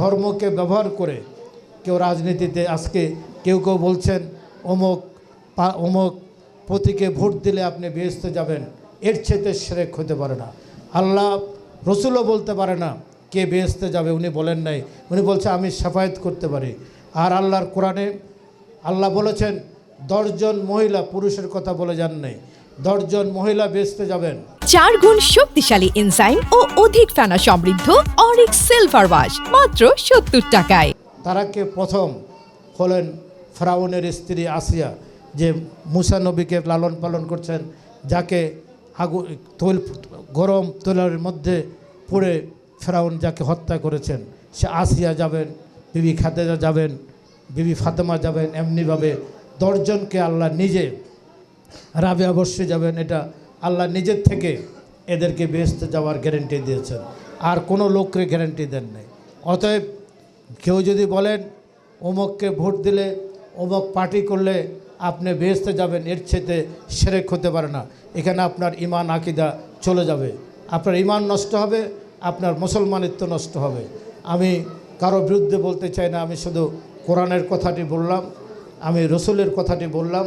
ধর্মকে ব্যবহার করে কেউ রাজনীতিতে আজকে কেউ কেউ বলছেন, অমুক অমুক প্রতীকে ভোট দিলে আপনি বেহেস্তে যাবেন, এর চেতে সেরেক হতে পারে না। আল্লাহ রসুলও বলতে পারে না কে বেহেস্তে যাবে, উনি বলেন নাই। উনি বলছে, আমি সাফায়াত করতে পারি। আর আল্লাহর কোরআনে আল্লাহ বলেছেন, দশজন মহিলা পুরুষের কথা বলে যান নাই। দশজন মহিলা বেচতে যাবেন। চার গুণ শক্তিশালী এনজাইম ও অধিক ফেনা সমৃদ্ধ অরিক সিলভার ওয়াশ মাত্র সত্তর টাকায়। তারা কে প্রথম হলেন ফ্রাউনের স্ত্রী আসিয়া যে মুসা নবীকে লালন পালন করছেন যাকে আগু তৈল গরম তৈলের মধ্যে পুড়ে ফেরাউন যাকে হত্যা করেছেন সে আসিয়া যাবেন বিবি খাদেজা যাবেন বিবি ফাতেমা যাবেন এমনিভাবে দশজনকে আল্লাহ নিজে রাবে অবশ্যই যাবেন, এটা আল্লাহ নিজের থেকে এদেরকে বেহেস্তে যাওয়ার গ্যারেন্টি দিয়েছেন। আর কোনো লোককে গ্যারেন্টি দেন নাই। অতএব কেউ যদি বলেন অমুককে ভোট দিলে অমুক পার্টি করলে আপনি বেহেস্তে যাবেন, এর চেতে সেরেক হতে পারে না। এখানে আপনার ইমান আকিদা চলে যাবে। আপনার ইমান নষ্ট হবে, আপনার মুসলমানিত্ব নষ্ট হবে। আমি কারও বিরুদ্ধে বলতে চাই না, আমি শুধু কোরআনের কথাটি বললাম, আমি রসুলের কথাটি বললাম।